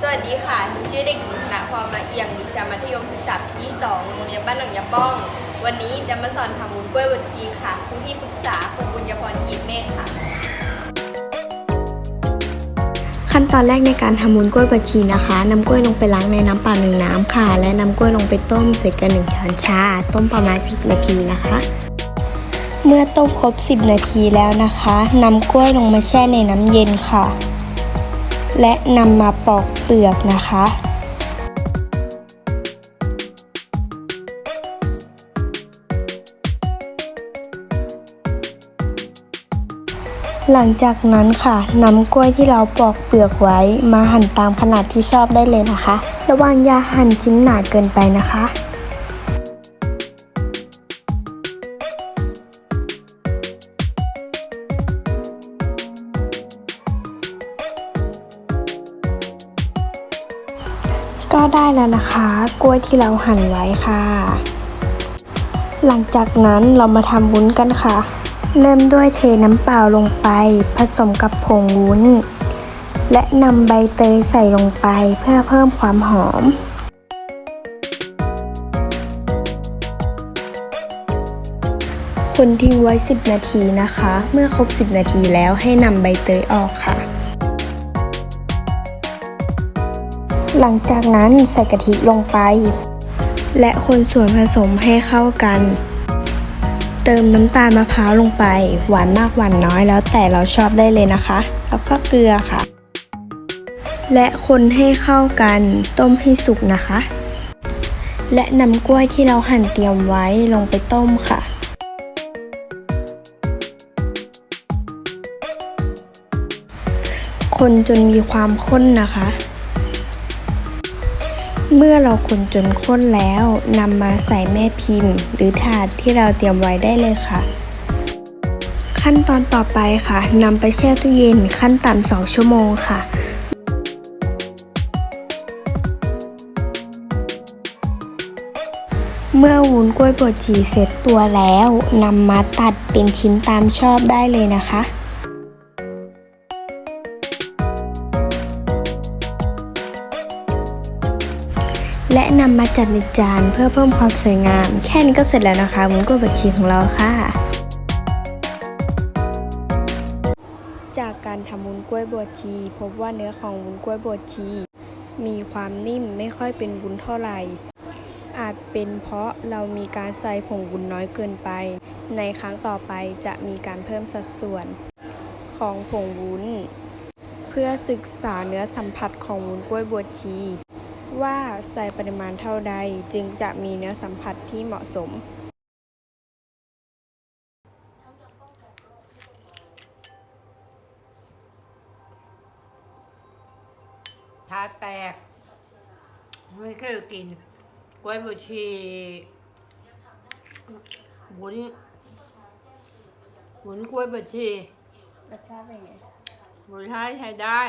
สวัสดีค่ะหนูชื่อเด็กหญิงณพรมาเอียงอยู่ชั้นมัธยมศึกษาปีที่2โรงเรียนบ้านหนองยาป้อง วันนี้จะมาสอนทำวุ้นกล้วยบดชีค่ะครูที่ปรึกษาคุณบุญยพรกีบเมฆค่ะ ขั้นตอนแรกในการทำวุ้นกล้วยบดชีนะคะนำกล้วยลงไปล้างในน้ำเปล่าหนึ่งน้ำค่ะ และนำกล้วยลงไปต้มใส่กันหนึ่งช้อนชา ต้มประมาณ 10 นาทีนะคะ เมื่อต้มครบ 10 นาทีแล้วนะคะนำกล้วยลงมาแช่ในน้ำเย็นค่ะ และนำมาปอกเปลือกนะคะ หลังจากนั้นค่ะนำกล้วยที่เราปอกเปลือกไว้มาหั่นตามขนาดที่ชอบได้เลยนะคะ ระวังอย่าหั่นชิ้นหนาเกินไปนะคะ ก็ได้แล้วนะคะ กล้วยที่เราหั่นไว้ค่ะ หลังจากนั้นเรามาทำวุ้นกันค่ะ เริ่มด้วยเทน้ำเปล่าลงไป ผสมกับผงวุ้น และนำใบเตยใส่ลงไปเพื่อเพิ่มความหอมคนทิ้งไว้ 10 นาทีนะคะ เมื่อครบ 10 นาทีแล้วให้นำใบเตยออกค่ะ หลังจากนั้นใส่กะทิลงไป และคนส่วนผสมให้เข้ากัน เติมน้ำตาลมะพร้าวลงไป หวานมากหวานน้อยแล้วแต่เราชอบได้เลยนะคะ แล้วก็เกลือค่ะ และคนให้เข้ากันต้มให้สุกนะคะ และนำกล้วยที่เราหั่นเตรียมไว้ลงไปต้มค่ะคนจนมีความข้นนะคะ เมื่อเราคนจนข้นแล้วนำมาใส่แม่พิมพ์ หรือถาดที่เราเตรียมไว้ได้เลยค่ะ ขั้นตอนต่อไปค่ะนำไปแช่ตู้เย็นขั้นต่ำสองชั่วโมงค่ะเมื่อวุ้นกล้วยบดจีเสร็จตัวแล้วนำมาตัดเป็นชิ้นตามชอบได้เลยนะคะ และนำมาจัดในจานเพื่อเพิ่มความสวยงาม แค่นี้ก็เสร็จแล้วนะคะวุ้นกล้วยบดชีของเราค่ะ จากการทำวุ้นกล้วยบดชี พบว่าเนื้อของวุ้นกล้วยบดชี มีความนิ่มไม่ค่อยเป็นวุ้นเท่าไหร่ อาจเป็นเพราะเรามีการใส่ผงวุ้นน้อยเกินไป ในครั้งต่อไปจะมีการเพิ่มสัดส่วนของผงวุ้น เพื่อศึกษาเนื้อสัมผัสของวุ้นกล้วยบวชชี ว่าใส่ปริมาณเท่าใดจึงจะมีเนื้อสัมผัสที่เหมาะสมทาแตกไม่เคยกินกล้วยบวชชีวุ้นวุ้นกล้วยบวชชีรสชาติเป็นไงรสชาติใช้ได้